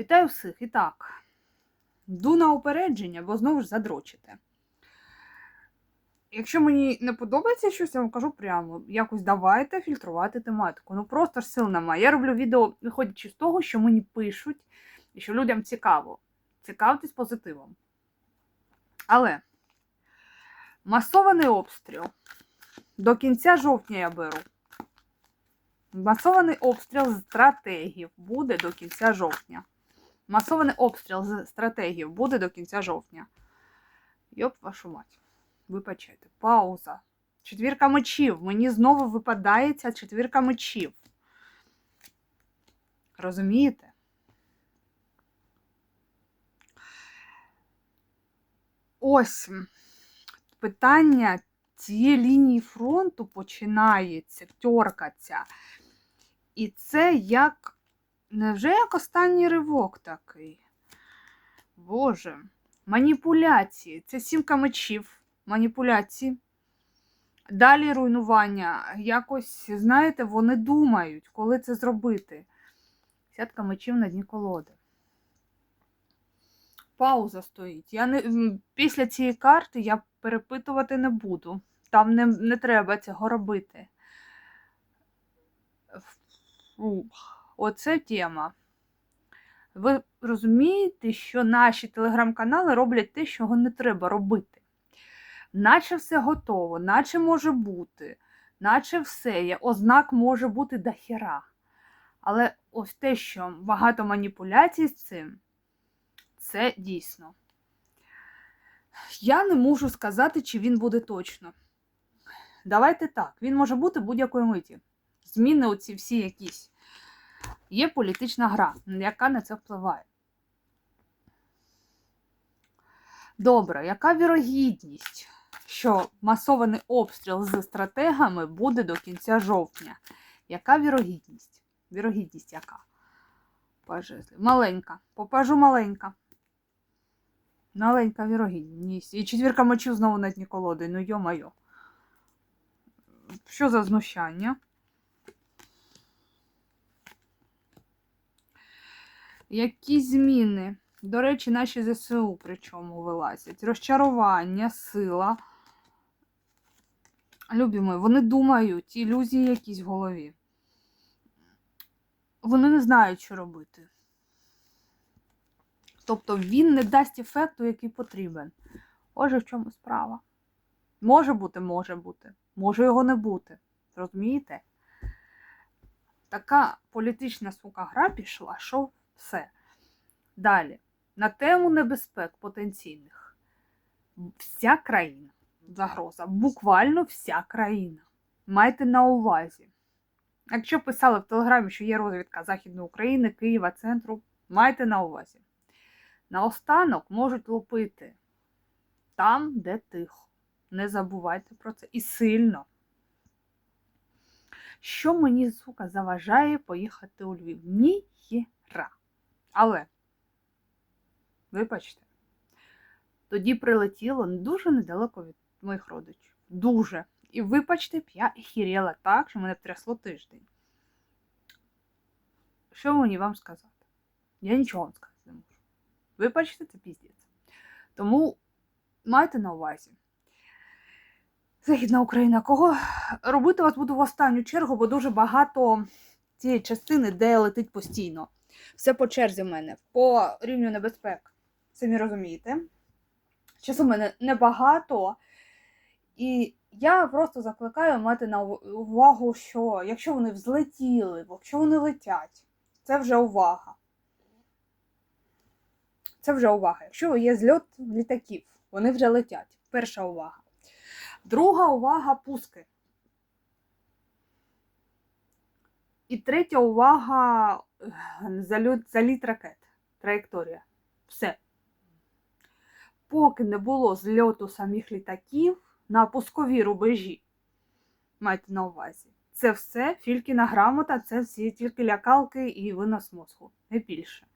Вітаю всіх. І так, йду на упередження, бо знову ж задрочите. Якщо мені не подобається щось, я вам кажу прямо, якось давайте фільтрувати тематику. Ну просто ж сил немає. Я роблю відео, виходячи з того, що мені пишуть, і що людям цікаво. Цікавтесь позитивом. Але масований обстріл. До кінця жовтня я беру. Масований обстріл стратегів буде до кінця жовтня. Масований обстріл з стратегів буде до кінця жовтня. Йоп, вашу мать. Вибачайте. Пауза. Четвірка мечів. Мені знову випадає ця четвірка мечів. Розумієте? Ось питання цієї лінії фронту починається, тьоркаться. І це як. Невже як останній ривок такий? Боже. Маніпуляції. Це сімка мечів. Маніпуляції. Далі руйнування. Якось, знаєте, вони думають, коли це зробити. Сятка мечів на дні колоди. Пауза стоїть. Я не, Після цієї карти я перепитувати не буду. Там не, не треба цього робити. Фух. Оце тема. Ви розумієте, що наші телеграм-канали роблять те, чого не треба робити. Наче все готово, наче може бути, наче все є, ознак може бути до хіра. Але ось те, що багато маніпуляцій з цим, це дійсно. Я не можу сказати, чи він буде точно. Давайте так, він може бути будь-якої миті. Зміни оці всі якісь. Є політична гра, яка на це впливає. Добре, яка вірогідність, що масований обстріл з стратегами буде до кінця жовтня? Яка вірогідність? Вірогідність яка? Маленька. Попажу маленька. Маленька вірогідність. І четвірка мочів знову на дні колоди. Ну йо-майо. Що за знущання? Які зміни? До речі, наші ЗСУ причому вилазять. Розчарування, сила. Любі мої, вони думають, ілюзії якісь в голові. Вони не знають, що робити. Тобто він не дасть ефекту, який потрібен. Отже, в чому справа? Може бути, може бути. Може його не бути. Розумієте? Така політична сука гра пішла, що все. Далі. На тему небезпек потенційних. Вся країна. Загроза. Буквально вся країна. Майте на увазі. Якщо писали в Телеграмі, що є розвідка Західної України, Києва, центру, майте на увазі. Наостанок можуть лупити там, де тихо. Не забувайте про це. І сильно. Що мені, сука, заважає поїхати у Львів? Нієра. Але, вибачте, тоді прилетіло дуже недалеко від моїх родичів. Дуже. І вибачте, я хіріла так, що мене трясло тиждень. Що мені вам сказати? Я нічого вам сказати не можу. Вибачте, це піздець. Тому майте на увазі. Західна Україна, кого робити вас буду в останню чергу, бо дуже багато цієї частини, де летить постійно. Все по черзі в мене, по рівню небезпек. Самі розумієте. Часу в мене небагато. І я просто закликаю мати на увагу, що якщо вони взлетіли, якщо вони летять, це вже увага. Це вже увага. Якщо є зльот літаків, вони вже летять. Перша увага. Друга увага пуски. І третя увага е, заліт, заліт ракет. Траєкторія. Все. Поки не було зльоту самих літаків на пускові рубежі, майте на увазі. Це все фількіна грамота, це всі тільки лякалки і винос мозку. Не більше.